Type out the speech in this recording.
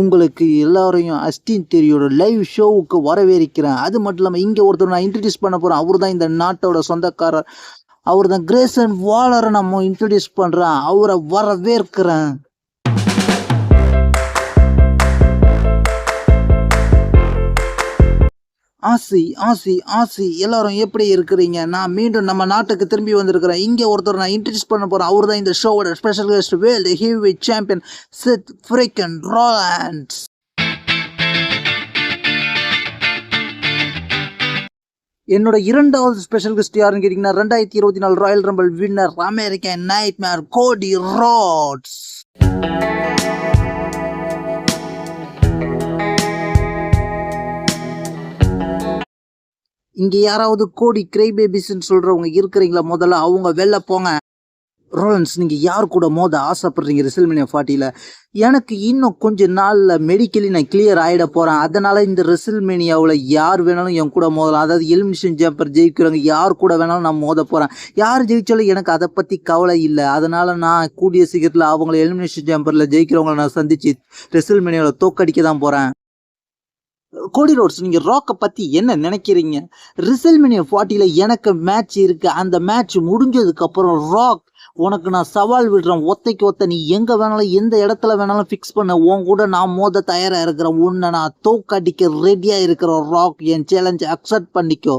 உங்களுக்கு எல்லாரையும் Austen தெரியோட live ஷோவுக்கு வரவேற்கிறேன். அது மட்டும் இல்லாமல் இங்கே ஒருத்தர் நான் இன்ட்ரடியூஸ் பண்ண போகிறேன் அவர் தான் இந்த நாட்டோட சொந்தக்காரர். அவர் தான் கிரேசன் வாலரை நம்ம இன்ட்ரடியூஸ் பண்ணுறேன் அவரை வரவேற்கிறேன். ஆசி ஆசி ஆசி. எல்லாரும் எப்படி இருக்கிறீங்க? நான் மீண்டும் நம்ம நாட்டுக்கு திரும்பி வந்திருக்கிறேன். இங்கே ஒருத்தர் நான் இன்ட்ரடியூஸ் பண்ண போகிறேன் அவர் தான் இந்த ஷோவோட special guest world heavy champion Seth Freakin Rollins என்னோட இரண்டாவது ஸ்பெஷல் கெஸ்ட் யாருன்னு கேட்டிங்கன்னா ரெண்டாயிரத்தி இருபத்தி நாலு Royal Rumble winner American Nightmare Cody Rhodes இங்கே யாராவது கோடி கிரை பேபிஸ்ன்னு சொல்கிறவங்க இருக்கிறீங்களா? முதல்ல அவங்க வெளில போங்க. ரோலன்ஸ் நீங்கள் யார் கூட மோத ஆசைப்படுறீங்க ரெசில்மேனியா ஃபார்ட்டியில் எனக்கு இன்னும் கொஞ்சம் நாளில் மெடிக்கலி நான் கிளியர் ஆகிட போகிறேன் அதனால் இந்த ரெசில்மேனியாவில் யார் வேணாலும் என் கூட மோதலாம். அதாவது எலிமினேஷன் ஜம்பர் ஜெயிக்கிறவங்க யார் கூட வேணாலும் நான் மோத போகிறேன் யார் ஜெயிச்சாலும் எனக்கு அதை பற்றி கவலை இல்லை. அதனால் நான் கூடிய சீக்கிரத்தில் அவங்கள எலிமினேஷன் ஜம்பரில் ஜெயிக்கிறவங்கள நான் சந்தித்து ரெசில்மேனியாவில் தோக்கடிக்க தான் போகிறேன் கோடி ரோட்ஸ் நீங்கள் ராக்கை பற்றி என்ன நினைக்கிறீங்க? ரிசல்மினியா ஃபார்ட்டியில் எனக்கு மேட்ச் இருக்குது அந்த மேட்ச் முடிஞ்சதுக்கப்புறம் ராக் உனக்கு நான் சவால் விடுறேன். ஒத்தைக்கு ஒத்த நீ எங்கே வேணாலும் எந்த இடத்துல வேணாலும் ஃபிக்ஸ் பண்ண. உன் கூட நான் மோத தயாராக இருக்கிறேன். உன்னை நான் தோக்கடிக்க ரெடியாக இருக்கிற ராக் என் சேலஞ்சை அக்செப்ட் பண்ணிக்கோ.